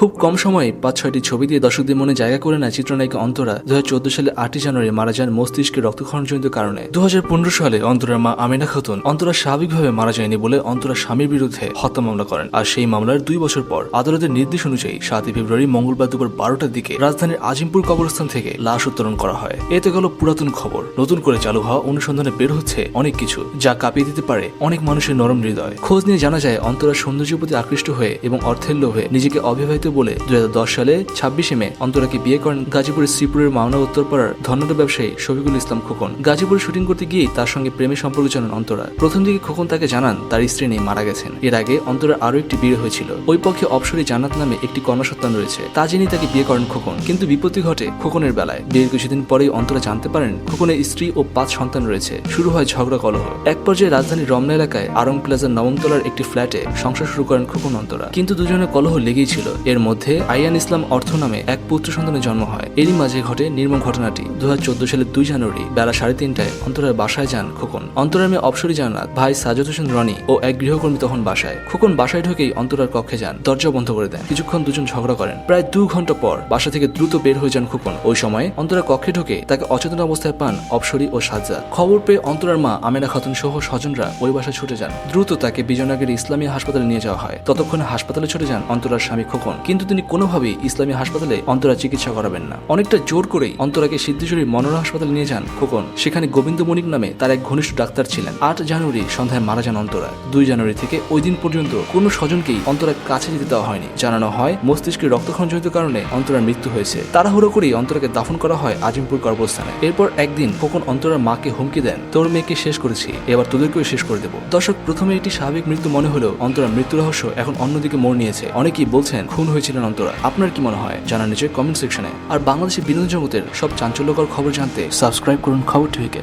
খুব কম সময়ে পাঁচ ছয়টি ছবি দিয়ে দর্শকদের মনে জায়গা করে নেয় চিত্রনায়িকা অন্তরা। দু হাজার চোদ্দ সালে আটই জানুয়ারি মারা যান মস্তিষ্কে রক্তক্ষরণজনিত কারণে। দু হাজার পনেরো সালে অন্তরার মা আমিনা খাতুন অন্তরা স্বাভাবিকভাবে মারা যায়নি বলে অন্তরা স্বামীর বিরুদ্ধে হত্যা মামলা করেন। আর সেই মামলার দুই বছর পর আদালতের নির্দেশ অনুযায়ী সাতই ফেব্রুয়ারি মঙ্গলবার দুপুর বারোটার দিকে রাজধানীর আজিমপুর কবরস্থান থেকে লাশ উত্তোলন করা হয়। এতে গেল পুরাতন খবর। নতুন করে চালু হওয়া অনুসন্ধানে বের হচ্ছে অনেক কিছু যা কাঁপিয়ে দিতে পারে অনেক মানুষের নরম হৃদয়। খোঁজ নিয়ে জানা যায়, অন্তরা সৌন্দর্যের প্রতি আকৃষ্ট হয়ে এবং অর্থের লোভে নিজেকে অবিবাহিত বলে দুই হাজার দশ সালে ছাব্বিশে মে অন্তরাকে বিয়ে করেন গাজীপুরের শ্রীপুরের মাওনা উত্তরপাড়ার ধন্যবাদ ব্যবসায়ী শফিকুল ইসলাম খোকন। গাজীপুরে শুটিং করতে গিয়েই তার সঙ্গে প্রেমের সম্পর্ক জানান অন্তরা। প্রথম দিকে খোকন তাকে জানান তার স্ত্রী নেই মারা গেছেন। এর আগে অন্তরার আরও একটি বিয়ে হয়েছিল। ওই পক্ষে অপসরী জান্নাত নামে একটি কন্যা রয়েছে। তা জেনে তাকে বিয়ে করেন খোকন। কিন্তু বিপত্তি ঘটে খোকনের বেলায়। বিয়ের কিছুদিন পরেই অন্তরা জানতে পারেন খোকনের স্ত্রী ও পাঁচ সন্তান রয়েছে। শুরু হয় ঝগড়া কলহ। এক পর্যায়ে রাজধানীর রমনা এলাকায় আরং প্লাজার নবমতলার একটি ফ্ল্যাটে সংসার শুরু করেন খোকন অন্তরা। কিন্তু দুজনের কলহ লেগেই ছিল। এর মধ্যে আইয়ান ইসলাম অর্থ নামে এক পুত্র সন্তানের জন্ম হয়। এরই মাঝে ঘটে নির্মম ঘটনাটি। দু সালের দুই জানুয়ারি বেলা সাড়ে তিনটায় অন্তরার বাসায় যান খোকন। অন্তরার মেয়ে অপসরী ভাই সাজদ হোসেন রনি ও এক গৃহকর্মী তখন বাসায়। খোকন বাসায় ঢুকেই অন্তরার কক্ষে যান, দরজা বন্ধ করে দেন। কিছুক্ষণ দুজন ঝগড়া করেন। প্রায় দু ঘণ্টা পর বাসা থেকে দ্রুত বের হয়ে যান খোকন। ওই সময় অন্তরা কক্ষে ঢুকে তাকে অচেতন অবস্থায় পান অপসরী ও সাজ্জাদ। খবর পেয়ে অন্তরার মা আমেনা খাতুন সহ স্বজনরা ওই বাসায় ছুটে যান। দ্রুত তাকে বিজয়নগরের ইসলামী হাসপাতালে নিয়ে যাওয়া হয়। ততক্ষণে হাসপাতালে ছুটে যান অন্তরার স্বামী খোকন। কিন্তু তিনি কোনোভাবেই ইসলামী হাসপাতালে অন্তরা চিকিৎসা করাবেন না। অনেকটা জোর করেই অন্তরাকে সিদ্ধেশ্বরী মনোরা হাসপাতালে নিয়ে যান খোকন। সেখানে গোবিন্দ মণিক নামে তার এক ঘনিষ্ঠ ডাক্তার ছিলেন। আট জানুয়ারি সন্ধ্যায় মারা যান অন্তরা। দুই জানুয়ারি থেকে ওই দিন পর্যন্ত কোনো স্বজনকেই অন্তরার কাছে যেতে দেওয়া হয়নি। জানানো হয়, মস্তিষ্কে রক্তক্ষরণজনিত কারণে অন্তরার মৃত্যু হয়েছে। তাড়াহুড়ো করেই অন্তরাকে দাফন করা হয় আজিমপুর কর্মস্থানে এরপর একদিন খোকন অন্তরার মাকে হুমকি দেন, তোর মেয়েকে শেষ করেছি, এবার তোদেরকেও শেষ করে দেবো। দর্শক, প্রথমে এটি স্বাভাবিক মৃত্যু মনে হলেও অন্তরার মৃত্যু রহস্য এখন অন্যদিকে মোড় নিয়েছে। অনেকেই বলছেন, খুন হয়েছিলেন অন্তরা। আপনার কি মনে হয়? জানা নিচে কমেন্ট সেকশনে। আর বাংলাদেশের বিনোদন জগতের সব চাঞ্চল্যকর খবর জানতে সাবস্ক্রাইব করুন খবর টিভিকে।